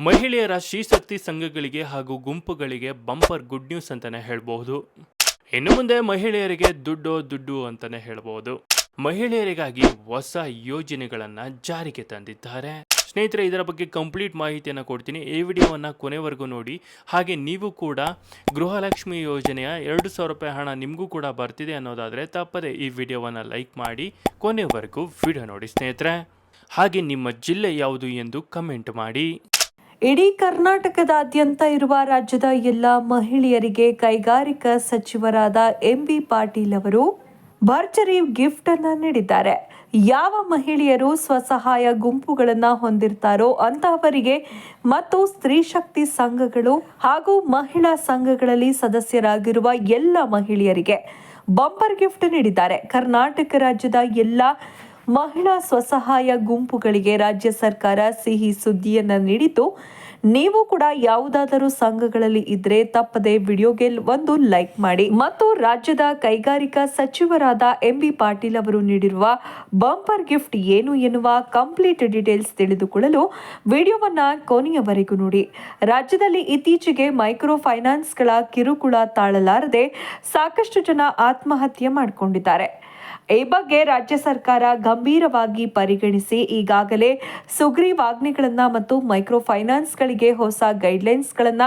ಮಹಿಳೆಯರ ಶ್ರೀಶಕ್ತಿ ಸಂಘಗಳಿಗೆ ಹಾಗೂ ಗುಂಪುಗಳಿಗೆ ಬಂಪರ್ ಗುಡ್ ನ್ಯೂಸ್ ಅಂತಾನೆ ಹೇಳಬಹುದು. ಇನ್ನು ಮುಂದೆ ಮಹಿಳೆಯರಿಗೆ ದುಡ್ಡು ದುಡ್ಡು ಅಂತಾನೆ ಹೇಳಬಹುದು. ಮಹಿಳೆಯರಿಗಾಗಿ ಹೊಸ ಯೋಜನೆಗಳನ್ನ ಜಾರಿಗೆ ತಂದಿದ್ದಾರೆ. ಸ್ನೇಹಿತರೆ, ಇದರ ಬಗ್ಗೆ ಕಂಪ್ಲೀಟ್ ಮಾಹಿತಿಯನ್ನು ಕೊಡ್ತೀನಿ. ಈ ವಿಡಿಯೋವನ್ನು ಕೊನೆವರೆಗೂ ನೋಡಿ. ಹಾಗೆ ನೀವು ಕೂಡ ಗೃಹಲಕ್ಷ್ಮಿ ಯೋಜನೆಯ ಎರಡು ಸಾವಿರ ರೂಪಾಯಿ ಹಣ ನಿಮಗೂ ಕೂಡ ಬರ್ತಿದೆ ಅನ್ನೋದಾದರೆ ತಪ್ಪದೆ ಈ ವಿಡಿಯೋವನ್ನು ಲೈಕ್ ಮಾಡಿ. ಕೊನೆವರೆಗೂ ವಿಡಿಯೋ ನೋಡಿ ಸ್ನೇಹಿತರೆ. ಹಾಗೆ ನಿಮ್ಮ ಜಿಲ್ಲೆ ಯಾವುದು ಎಂದು ಕಮೆಂಟ್ ಮಾಡಿ. ಇಡೀ ಕರ್ನಾಟಕದಾದ್ಯಂತ ಇರುವ ರಾಜ್ಯದ ಎಲ್ಲ ಮಹಿಳೆಯರಿಗೆ ಕೈಗಾರಿಕಾ ಸಚಿವರಾದ ಎಂ ಬಿ ಪಾಟೀಲ್ ಅವರು ಭರ್ಜರಿ ಗಿಫ್ಟ್ ಅನ್ನು ನೀಡಿದ್ದಾರೆ. ಯಾವ ಮಹಿಳೆಯರು ಸ್ವಸಹಾಯ ಗುಂಪುಗಳನ್ನು ಹೊಂದಿರ್ತಾರೋ ಅಂತಹವರಿಗೆ ಮತ್ತು ಸ್ತ್ರೀ ಶಕ್ತಿ ಸಂಘಗಳು ಹಾಗೂ ಮಹಿಳಾ ಸಂಘಗಳಲ್ಲಿ ಸದಸ್ಯರಾಗಿರುವ ಎಲ್ಲ ಮಹಿಳೆಯರಿಗೆ ಬಂಪರ್ ಗಿಫ್ಟ್ ನೀಡಿದ್ದಾರೆ. ಕರ್ನಾಟಕ ರಾಜ್ಯದ ಎಲ್ಲ ಮಹಿಳಾ ಸ್ವಸಹಾಯ ಗುಂಪುಗಳಿಗೆ ರಾಜ್ಯ ಸರ್ಕಾರ ಸಿಹಿ ಸುದ್ದಿಯನ್ನು ನೀಡಿದ್ದು, ನೀವು ಕೂಡ ಯಾವುದಾದರೂ ಸಂಘಗಳಲ್ಲಿ ಇದ್ರೆ ತಪ್ಪದೆ ವಿಡಿಯೋಗೆ ಒಂದು ಲೈಕ್ ಮಾಡಿ. ಮತ್ತು ರಾಜ್ಯದ ಕೈಗಾರಿಕಾ ಸಚಿವರಾದ ಎಂ ಬಿ ಪಾಟೀಲ್ ಅವರು ನೀಡಿರುವ ಬಂಪರ್ ಗಿಫ್ಟ್ ಏನು ಎನ್ನುವ ಕಂಪ್ಲೀಟ್ ಡೀಟೇಲ್ಸ್ ತಿಳಿದುಕೊಳ್ಳಲು ವಿಡಿಯೋವನ್ನ ಕೊನೆಯವರೆಗೂ ನೋಡಿ. ರಾಜ್ಯದಲ್ಲಿ ಇತ್ತೀಚೆಗೆ ಮೈಕ್ರೋ ಫೈನಾನ್ಸ್ಗಳ ಕಿರುಕುಳ ತಾಳಲಾರದೆ ಸಾಕಷ್ಟು ಜನ ಆತ್ಮಹತ್ಯೆ ಮಾಡಿಕೊಂಡಿದ್ದಾರೆ. ಈ ಬಗ್ಗೆ ರಾಜ್ಯ ಸರ್ಕಾರ ಗಂಭೀರವಾಗಿ ಪರಿಗಣಿಸಿ ಈಗಾಗಲೇ ಸುಗ್ರೀವಾಜ್ಞೆಗಳನ್ನ ಮತ್ತು ಮೈಕ್ರೋ ಫೈನಾನ್ಸ್ಗಳಿಗೆ ಹೊಸ ಗೈಡ್ಲೈನ್ಸ್ಗಳನ್ನ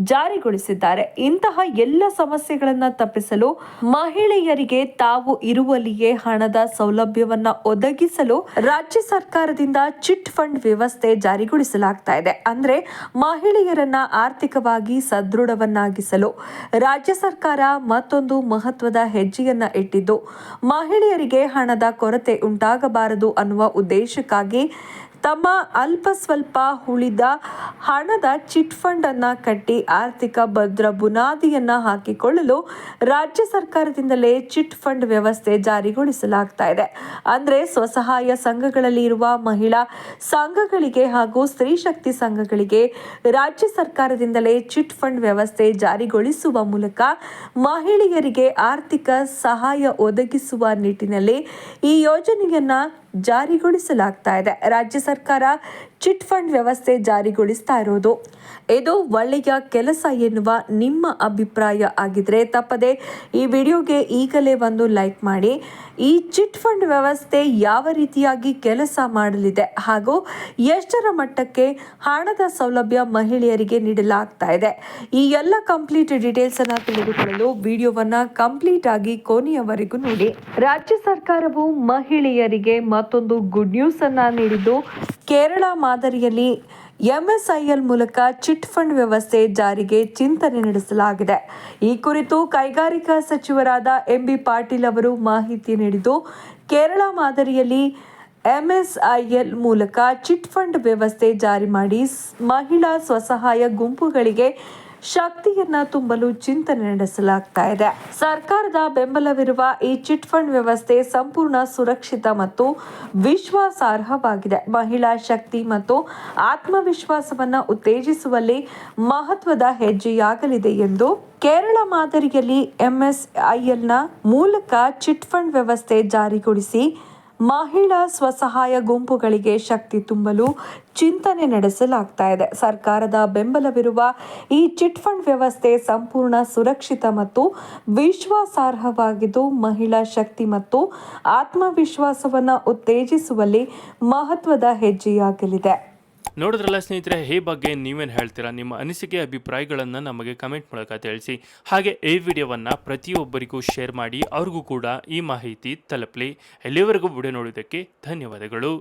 ಜಾರಿಗೊಳಿಸಿದ್ದಾರೆ. ಇಂತಹ ಎಲ್ಲ ಸಮಸ್ಯೆಗಳನ್ನ ತಪ್ಪಿಸಲು ಮಹಿಳೆಯರಿಗೆ ತಾವು ಇರುವಲ್ಲಿಯೇ ಹಣದ ಸೌಲಭ್ಯವನ್ನ ಒದಗಿಸಲು ರಾಜ್ಯ ಸರ್ಕಾರದಿಂದ ಚಿಟ್ ಫಂಡ್ ವ್ಯವಸ್ಥೆ ಜಾರಿಗೊಳಿಸಲಾಗ್ತಾ ಇದೆ. ಅಂದ್ರೆ ಮಹಿಳೆಯರನ್ನ ಆರ್ಥಿಕವಾಗಿ ಸದೃಢವನ್ನಾಗಿಸಲು ರಾಜ್ಯ ಸರ್ಕಾರ ಮತ್ತೊಂದು ಮಹತ್ವದ ಹೆಜ್ಜೆಯನ್ನ ಇಟ್ಟಿದ್ದು ಮಹಿಳೆಯರಿಗೆ ಹಣದ ಕೊರತೆ ಉಂಟಾಗಬಾರದು ಅನ್ನುವ ಉದ್ದೇಶಕ್ಕಾಗಿ ತಮ್ಮ ಅಲ್ಪ ಸ್ವಲ್ಪ ಉಳಿದ ಹಣದ ಚಿಟ್ ಫಂಡ್ ಅನ್ನ ಕಟ್ಟಿ ಆರ್ಥಿಕ ಭದ್ರ ಬುನಾದಿಯನ್ನ ಹಾಕಿಕೊಳ್ಳಲು ರಾಜ್ಯ ಸರ್ಕಾರದಿಂದಲೇ ಚಿಟ್ ಫಂಡ್ ವ್ಯವಸ್ಥೆ ಜಾರಿಗೊಳಿಸಲಾಗ್ತಾ ಇದೆ. ಅಂದ್ರೆ ಸ್ವಸಹಾಯ ಸಂಘಗಳಲ್ಲಿ ಇರುವ ಮಹಿಳಾ ಸಂಘಗಳಿಗೆ ಹಾಗೂ ಸ್ತ್ರೀ ಶಕ್ತಿ ಸಂಘಗಳಿಗೆ ರಾಜ್ಯ ಸರ್ಕಾರದಿಂದಲೇ ಚಿಟ್ ಫಂಡ್ ವ್ಯವಸ್ಥೆ ಜಾರಿಗೊಳಿಸುವ ಮೂಲಕ ಮಹಿಳೆಯರಿಗೆ ಆರ್ಥಿಕ ಸಹಾಯ ಒದಗಿಸುವ ನಿಟ್ಟಿನಲ್ಲಿ ಈ ಯೋಜನೆಯನ್ನ ಜಾರಿಗೊಳಿಸಲಾಗ್ತಾ ಇದೆ. ರಾಜ್ಯ ಸರ್ಕಾರ ಚಿಟ್ ಫಂಡ್ ವ್ಯವಸ್ಥೆ ಜಾರಿಗೊಳಿಸ್ತಾ ಇರೋದು. ಇದು ಒಳ್ಳೆಯ ಕೆಲಸ ಎನ್ನುವ ನಿಮ್ಮ ಅಭಿಪ್ರಾಯ ಆಗಿದ್ರೆ ತಪ್ಪದೆ ಈ ವಿಡಿಯೋಗೆ ಈಗಲೇ ಒಂದು ಲೈಕ್ ಮಾಡಿ. ಈ ಚಿಟ್ ಫಂಡ್ ವ್ಯವಸ್ಥೆ ಯಾವ ರೀತಿಯಾಗಿ ಕೆಲಸ ಮಾಡಲಿದೆ ಹಾಗೂ ಎಷ್ಟರ ಮಟ್ಟಕ್ಕೆ ಹಣದ ಸೌಲಭ್ಯ ಮಹಿಳೆಯರಿಗೆ ನೀಡಲಾಗ್ತಾ ಇದೆ. ಈ ಎಲ್ಲ ಕಂಪ್ಲೀಟ್ ಡೀಟೇಲ್ಸ್ ಅನ್ನ ತಿಳಿದುಕೊಳ್ಳಲು ವಿಡಿಯೋವನ್ನ ಕಂಪ್ಲೀಟ್ ಆಗಿ ಕೊನೆಯವರೆಗೂ ನೋಡಿ. ರಾಜ್ಯ ಸರ್ಕಾರವು ಮಹಿಳೆಯರಿಗೆ ಮತ್ತೊಂದು ಗುಡ್ ನ್ಯೂಸ್ ಅನ್ನ ನೀಡಿದ್ದು ಕೇರಳ ಮಾದರಿಯಲ್ಲಿ ಎಂಎಸ್ಐಎಲ್ ಮೂಲಕ ಚಿಟ್ ಫಂಡ್ ವ್ಯವಸ್ಥೆ ಜಾರಿಗೆ ಚಿಂತನೆ ನಡೆಸಲಾಗಿದೆ. ಈ ಕುರಿತು ಕೈಗಾರಿಕಾ ಸಚಿವರಾದ ಎಂ ಬಿ ಪಾಟೀಲ್ ಅವರು ಮಾಹಿತಿ ನೀಡಿದ್ದು, ಕೇರಳ ಮಾದರಿಯಲ್ಲಿ ಎಂಎಸ್ಐಎಲ್ ಮೂಲಕ ಚಿಟ್ ಫಂಡ್ ವ್ಯವಸ್ಥೆ ಜಾರಿ ಮಾಡಿ ಮಹಿಳಾ ಸ್ವಸಹಾಯ ಗುಂಪುಗಳಿಗೆ ಶಕ್ತಿಯನ್ನ ತುಂಬಲು ಚಿಂತನೆ ನಡೆಸಲಾಗ್ತಾ ಇದೆ. ಸರ್ಕಾರದ ಬೆಂಬಲವಿರುವ ಈ ಚಿಟ್ ಫಂಡ್ ವ್ಯವಸ್ಥೆ ಸಂಪೂರ್ಣ ಸುರಕ್ಷಿತ ಮತ್ತು ವಿಶ್ವಾಸಾರ್ಹವಾಗಿದೆ. ಮಹಿಳಾ ಶಕ್ತಿ ಮತ್ತು ಆತ್ಮವಿಶ್ವಾಸವನ್ನ ಉತ್ತೇಜಿಸುವಲ್ಲಿ ಮಹತ್ವದ ಹೆಜ್ಜೆಯಾಗಲಿದೆ ಎಂದು ಕೇರಳ ಮಾದರಿಯಲ್ಲಿ ಎಂಎಸ್ಐಎಲ್ನ ಮೂಲಕ ಚಿಟ್ ಫಂಡ್ ವ್ಯವಸ್ಥೆ ಜಾರಿಗೊಳಿಸಿ ಮಹಿಳಾ ಸ್ವಸಹಾಯ ಗುಂಪುಗಳಿಗೆ ಶಕ್ತಿ ತುಂಬಲು ಚಿಂತನೆ ನಡೆಸಲಾಗ್ತಾ ಇದೆ. ಸರ್ಕಾರದ ಬೆಂಬಲವಿರುವ ಈ ಚಿಟ್ ಫಂಡ್ ವ್ಯವಸ್ಥೆ ಸಂಪೂರ್ಣ ಸುರಕ್ಷಿತ ಮತ್ತು ವಿಶ್ವಾಸಾರ್ಹವಾಗಿದ್ದು, ಮಹಿಳಾ ಶಕ್ತಿ ಮತ್ತು ಆತ್ಮವಿಶ್ವಾಸವನ್ನು ಉತ್ತೇಜಿಸುವಲ್ಲಿ ಮಹತ್ವದ ಹೆಜ್ಜೆಯಾಗಲಿದೆ. ನೋಡಿದ್ರಲ್ಲ ಸ್ನೇಹಿತರೆ, ಈ ಬಗ್ಗೆ ನೀವೇನು ಹೇಳ್ತೀರಾ? ನಿಮ್ಮ ಅನಿಸಿಕೆ, ಅಭಿಪ್ರಾಯಗಳನ್ನು ನಮಗೆ ಕಮೆಂಟ್ ಮೂಲಕ ತಿಳಿಸಿ. ಹಾಗೆ ಈ ವಿಡಿಯೋವನ್ನು ಪ್ರತಿಯೊಬ್ಬರಿಗೂ ಶೇರ್ ಮಾಡಿ, ಅವ್ರಿಗೂ ಕೂಡ ಈ ಮಾಹಿತಿ ತಲುಪಲಿ. ಎಲ್ಲಿವರೆಗೂ ವಿಡಿಯೋ ನೋಡಿದ್ದಕ್ಕೆ ಧನ್ಯವಾದಗಳು.